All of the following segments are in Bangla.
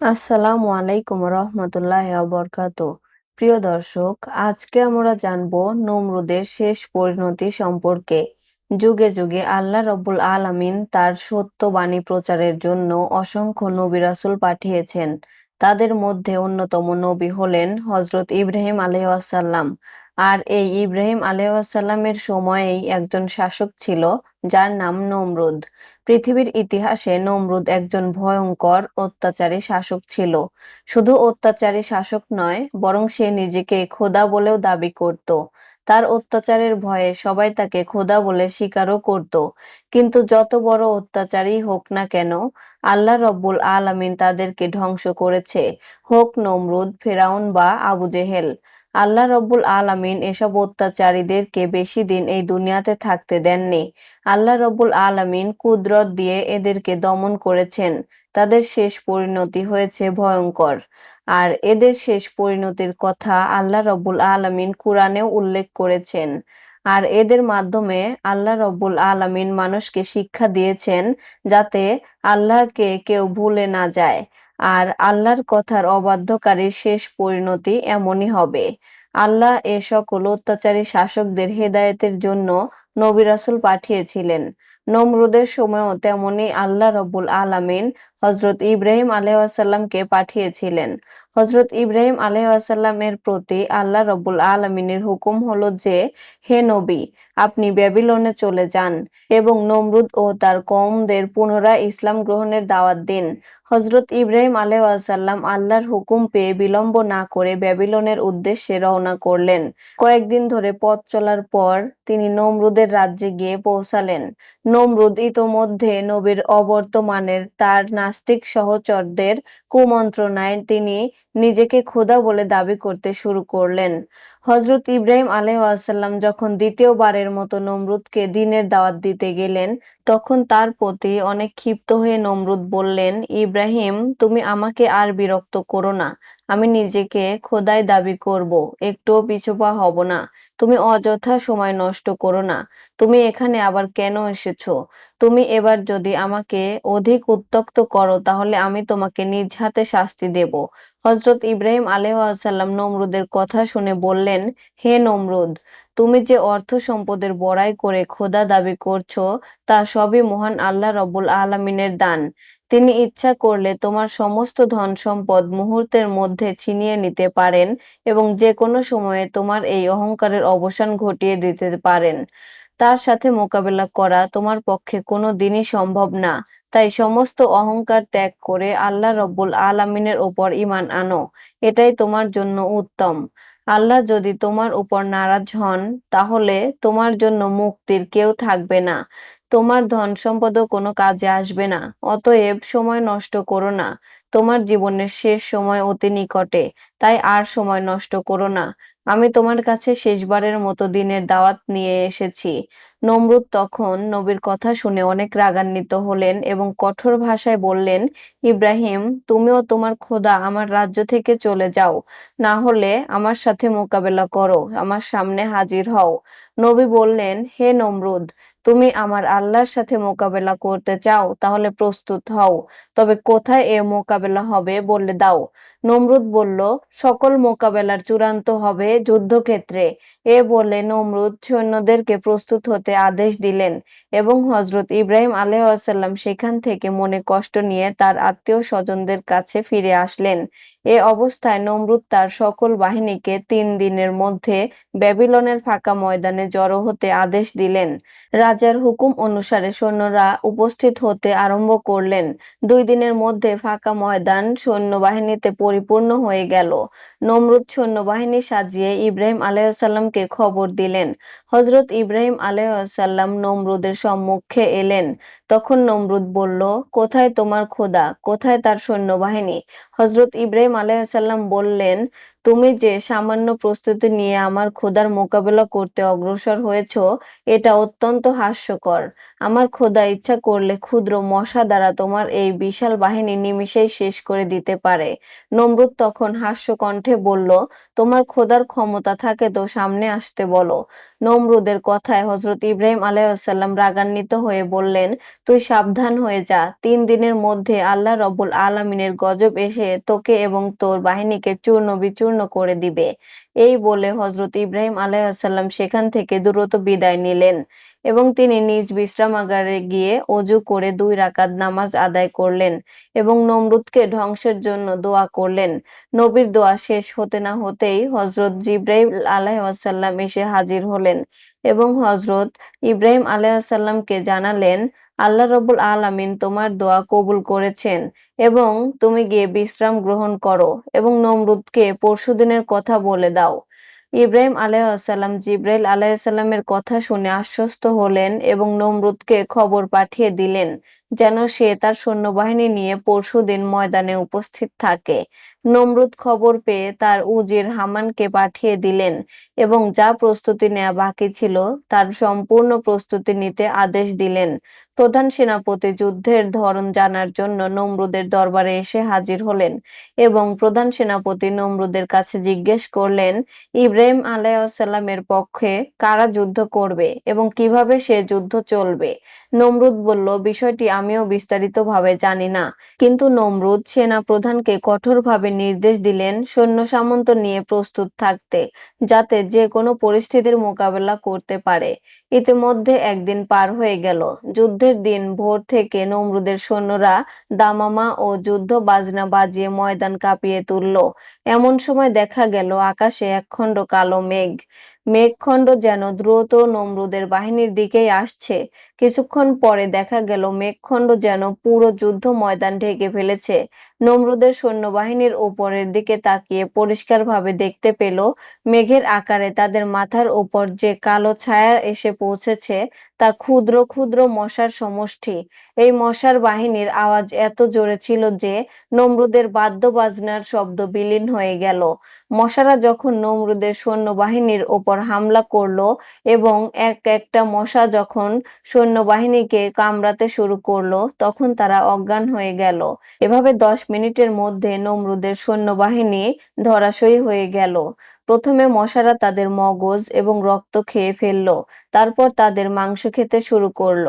আসসালামু আলাইকুম রহমতুল্লাহ বরকাত। প্রিয় দর্শক, আজকে আমরা জানব নমরুদের শেষ পরিণতি সম্পর্কে। যুগে যুগে আল্লাহ রব্বুল আলামিন তার সত্য বাণী প্রচারের জন্য অসংখ্য নবী রাসূল পাঠিয়েছেন। তাদের মধ্যে অন্যতম নবী হলেন হজরত ইব্রাহিম আলহাসাল্লাম আর এই ইব্রাহিম আলহাসাল্লামের সময়েই একজন শাসক ছিল, যার নাম নমরুদ। পৃথিবীর ইতিহাসে নমরুদ একজন ভয়ঙ্কর অত্যাচারী শাসক ছিল। শুধু অত্যাচারী শাসক নয়, বরং সে নিজেকে খোদা বলেও দাবি করত। তার অত্যাচারের ভয়ে সবাই তাকে খোদা বলে স্বীকারও করত। কিন্তু যত বড় অত্যাচারী হোক না কেন, আল্লাহ রব্বুল আলামিন তাদেরকে ধ্বংস করেছে। হোক নমরুদ, ফেরাউন বা আবু জেহেল। আল্লাহ রব্বুল আলামিন এসব অত্যাচারীদেরকে বেশি দিন এই দুনিয়াতে থাকতে দেননি। আল্লাহ রব্বুল আলামিন কুদরত দিয়ে এদেরকে দমন করেছেন। তাদের শেষ পরিণতি হয়েছে ভয়ঙ্কর। আর এদের শেষ পরিণতির কথা আল্লাহ রব্বুল আলামিন কুরআনেও উল্লেখ করেছেন। আর এদের মাধ্যমে আল্লাহ রব্বুল আলামিন মানুষকে শিক্ষা দিয়েছেন যাতে আল্লাহকে কেউ ভুলে না যায়। আর আল্লাহর কথার অবাধ্যকারীর শেষ পরিণতি এমনই হবে। আল্লাহ এ সকল অত্যাচারী শাসকদের হেদায়েতের জন্য নবী রাসুল পাঠিয়েছিলেন। নমরুদের সময়ও তেমনি আল্লাহ রব্বুল আলামিন হজরত ইব্রাহিম আলহাসাল্লামকে পাঠিয়েছিলেন। হজরত ইব্রাহিম আলহাসাল্লামের প্রতি আল্লাহ রব্বুল আলমিনের হুকুম হলো যে, হে নবী, আপনি ব্যাবিলনে চলে যান এবং নমরুদ ও তার কমদের পুনরায় ইসলাম গ্রহণের দাওয়াত দিন। হজরত ইব্রাহিম আলহাসাল্লাম আল্লাহর হুকুম পেয়ে বিলম্ব না করে ব্যাবিলনের উদ্দেশ্যে রওনা করলেন। কয়েকদিন ধরে পথ চলার পর তিনি নমরুদের রাজ্যে গিয়ে পৌঁছালেন। নমরুদ ইতোমধ্যে নবীর অবর্তমানের তার নাস্তিক সহচরদের কুমন্ত্রণায় তিনি নিজেকে খোদা বলে দাবি করতে শুরু করলেন। হজরত ইব্রাহিম আলহাম যখন দ্বিতীয়বারের মতো নমরুদকে দিনের দাওয়াত দিতে গেলেন, তখন তার প্রতি অনেক ক্ষিপ্ত হয়ে নমরুদ বললেন, ইব্রাহিম, তুমি আমাকে আর বিরক্ত করো না। আমি নিজেকে খোদাই দাবি করব, একটুও পিছুপা হব না। তুমি অযথা সময় নষ্ট করো না। তুমি এখানে আবার কেন এসেছ? তুমি এবার যদি আমাকে অধিক উত্তক্ত করো, তাহলে আমি তোমাকে নিজ হাতে শাস্তি দেব। হজরত ইব্রাহিম আলহাসাল্লাম নমরুদের কথা শুনে বললেন, হে নমরুদ তুমি যে অর্থ সম্পদের বড়াই করে খোদা দাবি করছ, তা সবই মহান আল্লাহ রব্বুল আলমিনের দান। তিনি ইচ্ছা করলে তোমার সমস্ত ধন সম্পদ মুহূর্তের মধ্যে ছিনিয়ে নিতে পারেন এবং যে কোনো সময়ে তোমার এই অহংকারের অবসান ঘটিয়ে দিতে পারেন। তার সাথে মোকাবেলা করা তোমার পক্ষে কোনো দিনই সম্ভব না। তাই সমস্ত অহংকার ত্যাগ করে আল্লাহ রব্বুল আলামিনের ওপর ইমান আনো। এটাই তোমার জন্য উত্তম। আল্লাহ যদি তোমার উপর নারাজ হন, তাহলে তোমার জন্য মুক্তির কেউ থাকবে না। তোমার ধন সম্পদও কোনো কাজে আসবে না, অতএব সময় নষ্ট করো না। তোমার জীবনের শেষ সময় অতি নিকটে, তাই আর সময় নষ্ট করো না। আমি তোমার কাছে শেষবারের মতো দিনের দাওয়াত নিয়ে এসেছি। নমরুদ তখন নবীর কথা শুনে অনেক রাগান্বিত হলেন এবং কঠোর ভাষায় বললেন, ইব্রাহিম, তুমিও তোমার খোদা আমার রাজ্য থেকে চলে যাও। না হলে আমার সাথে মোকাবেলা করো, আমার সামনে হাজির হও। নবী বললেন, হে নমরুদ তুমি আমার আল্লাহর সাথে মোকাবেলা করতে চাও, তাহলে প্রস্তুত হও। তবে কোথায় এ মোকাবেলা হবে বলে দাও। নমরুদ বলল, সকল মোকাবেলার চূড়ান্ত হবে যুদ্ধক্ষেত্রে। এ বলে নমরুদ সৈন্যদেরকে প্রস্তুত হতে আদেশ দিলেন এবং হজরত ইব্রাহিম আলহাম সেখান থেকে মনে কষ্ট নিয়ে তার আত্মীয় স্বজনদের কাছে ফিরে আসলেন। এ অবস্থায় নমরুদ তার সকল বাহিনীকে তিন দিনের মধ্যে ব্যাবিলনের ফাঁকা ময়দানে জড়ো হতে আদেশ দিলেন। রাজার হুকুম অনুসারে সৈন্যরা উপস্থিত হতে আরম্ভ করলেন। দুই দিনের মধ্যে ফাঁকা ময়দান সৈন্যবাহিনীতে পরিপূর্ণ হয়ে গেল। নমরুদ সৈন্যবাহিনী সাজিয়ে ইব্রাহিম আলাইসাল্লামকে খবর দিলেন। হজরত ইব্রাহিম আলাইসাল্লাম নমরুদের সম্মুখে এলেন। তখন নমরুদ বলল, কোথায় তোমার খোদা? কোথায় তার সৈন্যবাহিনী? হজরত ইব্রাহিম আলাইসাল্লাম বললেন তুমি যে সামান্য প্রস্তুতি নিয়ে আমার খোদার মোকাবেলা করতে অগ্রসর হয়েছ, এটা অত্যন্ত হাস্যকর। আমার খোদা ইচ্ছা করলে ক্ষুদ্র মশা দ্বারা তোমার এই বিশাল বাহিনী নিমিষেই শেষ করে দিতে পারে। নমরুদ তখন হাস্যকণ্ঠে বলল, তোমার খোদার ক্ষমতা থাকে তো সামনে আসতে বলো। নমরুদের কথায় হজরত ইব্রাহিম আলাইসাল্লাম রাগান্বিত হয়ে বললেন, তুই সাবধান হয়ে যা। তিন দিনের মধ্যে আল্লাহ রব্বুল আলমিনের গজব এসে তোকে এবং তোর বাহিনীকে চূর্ণ বিচূর্ণ করে দিবে। এই বলে হজরত ইব্রাহিম আলাইসাল্লাম সেখান থেকে দ্রুত বিদায় নিলেন। এবং তিনি নিজ বিশ্রামাগারে গিয়ে অজু করে দুই রাকাত নামাজ আদায় করলেন এবং নমরুদকে ধ্বংসের জন্য দোয়া করলেন। নবীর দোয়া শেষ হতে না হতেই হজরত জিব্রাহিম আলাইসাল্লাম এসে হাজির হলেন এবং হজরত ইব্রাহিম আলাইসাল্লামকে জানালেন, আল্লাহ রবুল আলামিন তোমার দোয়া কবুল করেছেন এবং তুমি গিয়ে বিশ্রাম গ্রহণ করো এবং নমরুদকে পরশুদিনের কথা বলে দাও। ইব্রাহিম আলাইসাল্লাম জিব্রাইল আলাইসাল্লামের কথা শুনে আশ্বস্ত হলেন এবং নমরুদকে খবর পাঠিয়ে দিলেন। যেন সে তার সৈন্যবাহিনী নিয়ে পরশুদিন ময়দানে উপস্থিত থাকে। নমরুদ খবর পেয়ে তার উজির হামানকে পাঠিয়ে দিলেন এবং যা প্রস্তুতি নেওয়া বাকি ছিল তার সম্পূর্ণ প্রস্তুতি নিতে আদেশ দিলেন। প্রধান সেনাপতি যুদ্ধের ধরন জানার জন্য নমরুদের দরবারে এসে হাজির হলেন এবং প্রধান সেনাপতি নমরুদের কাছে জিজ্ঞেস করলেন, ইব্রাহিম আলাইসাল্লামের পক্ষে কারা যুদ্ধ করবে এবং কীভাবে সে যুদ্ধ চলবে? নমরুদ বলল, বিষয়টি আমিও বিস্তারিতভাবে জানি না। কিন্তু নমরুদ সেনা প্রধানকে কঠোরভাবে নির্দেশ দিলেন সৈন্য সামন্ত নিয়ে প্রস্তুত থাকতে, যাতে যে কোনো পরিস্থিতির মোকাবেলা করতে পারে। ইতিমধ্যে একদিন পার হয়ে গেল। যুদ্ধের দিন ভোর থেকে নমরুদের সৈন্যরা দামামা ও যুদ্ধ বাজনা বাজিয়ে ময়দান কাঁপিয়ে তুলল। এমন সময় দেখা গেল আকাশে একখণ্ড কালো মেঘ। মেঘখণ্ড যেন দ্রুত নমরুদের বাহিনীর দিকেই আসছে। কিছুক্ষণ পরে দেখা গেল, মেঘখণ্ড যেন পুরো যুদ্ধ ময়দান ঢেকে ফেলেছে। নমরুদের সৈন্যবাহিনীর ওপরের দিকে তাকিয়ে পরিষ্কারভাবে দেখতে পেল, মেঘের আকারে তাদের মাথার ওপর যে কালো ছায়া এসে পৌঁছেছে, তা ক্ষুদ্র ক্ষুদ্র মশার সমষ্টি। এই মশার বাহিনীর আওয়াজ এত জোরে ছিল যে নমরুদের বাদ্য বাজনার শব্দ বিলীন হয়ে গেল। মশারা যখন নমরুদের সৈন্যবাহিনীর ওপর হামলা করল এবং এক একটা মশা যখন সৈন্যবাহিনীকে কামড়াতে শুরু করল, তখন তারা অজ্ঞান হয়ে গেল। এভাবে দশ মিনিটের মধ্যে নমরুদের সৈন্যবাহিনী ধরাশয়ী হয়ে গেল। প্রথমে মশারা তাদের মগজ এবং রক্ত খেয়ে ফেলল, তারপর তাদের মাংস খেতে শুরু করল।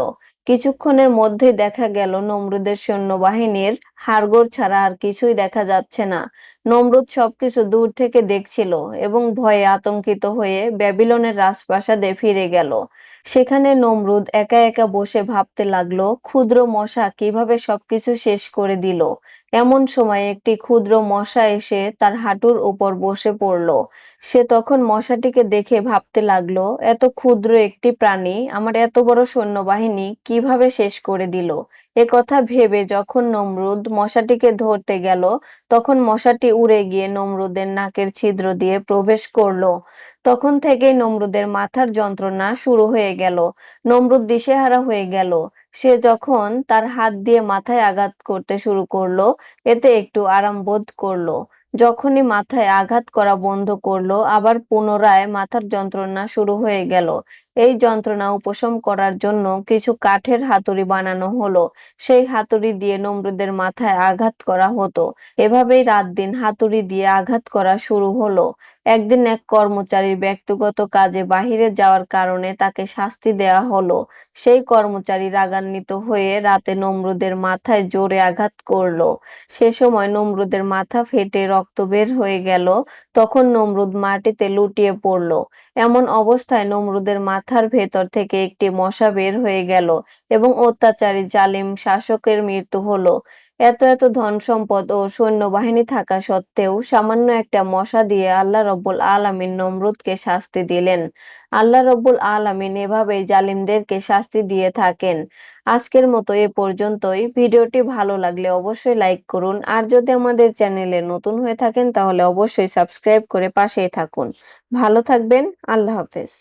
কিছুক্ষণের মধ্যে দেখা গেল নমরুদের সৈন্যবাহিনীর হারগোর ছাড়া আর কিছুই দেখা যাচ্ছে না। নমরুদ সবকিছু দূর থেকে দেখছিল এবং ভয়ে আতঙ্কিত হয়ে ব্যাবিলনের রাজপ্রাসাদে ফিরে গেল। সেখানে নমরুদ একা একা বসে ভাবতে লাগল, ক্ষুদ্র মশা কীভাবে সবকিছু শেষ করে দিল? এমন সময় একটি ক্ষুদ্র মশা এসে তার হাঁটুর উপর বসে পড়ল। সে তখন মশাটিকে দেখে ভাবতে লাগল, এত ক্ষুদ্র একটি প্রাণী, আমার এত বড় সৈন্যবাহিনী কীভাবে শেষ করে দিল? এ কথা ভেবে যখন নমরুদ মশাটিকে ধরতে গেল, তখন মশাটি উড়ে গিয়ে নমরুদের নাকের ছিদ্র দিয়ে প্রবেশ করল। তখন থেকেই নমরুদের মাথার যন্ত্রণা শুরু হয়ে গেল। নমরুদ দিশেহারা হয়ে গেল। সে যখন তার হাত দিয়ে মাথায় আঘাত করতে শুরু করল, এতে একটু আরাম বোধ করল। যখনই মাথায় আঘাত করা বন্ধ করল, আবার পুনরায় মাথার যন্ত্রণা শুরু হয়ে গেল। এই যন্ত্রণা উপশম করার জন্য কিছু কাঠের হাতুড়ি বানানো হলো। সেই হাতুড়ি দিয়ে নমরুদের মাথায় আঘাত করা হতো। এভাবেই রাত দিন হাতুড়ি দিয়ে আঘাত করা শুরু হলো। একদিন এক কর্মচারীর ব্যক্তিগত কাজে বাহিরে যাওয়ার কারণে তাকে শাস্তি দেওয়া হলো। সেই কর্মচারী রাগান্বিত হয়ে রাতে নমরুদের মাথায় জোরে আঘাত করল। সে সময় নমরুদের মাথা ফেটে রক্ত বের হয়ে গেল। তখন নমরুদ মাটিতে লুটিয়ে পড়ল। এমন অবস্থায় নমরুদের মাথার ভেতর থেকে একটি মশা বের হয়ে গেল এবং অত্যাচারী জালিম শাসকের মৃত্যু হলো। এত এত ধন সম্পদ ও সৈন্যবাহিনী থাকা সত্ত্বেও সামান্য একটা মশা দিয়ে আল্লাহ রব্বুল আলামিন নমরুদকে শাস্তি দিলেন। আল্লাহ রব্বুল আলামিন এভাবেই জালিমদেরকে শাস্তি দিয়ে থাকেন। আজকের মতো এ পর্যন্তই। ভিডিওটি ভালো লাগলে অবশ্যই লাইক করুন। আর যদি আমাদের চ্যানেলে নতুন হয়ে থাকেন তাহলে অবশ্যই সাবস্ক্রাইব করে পাশেই থাকুন। ভালো থাকবেন। আল্লাহ হাফেজ।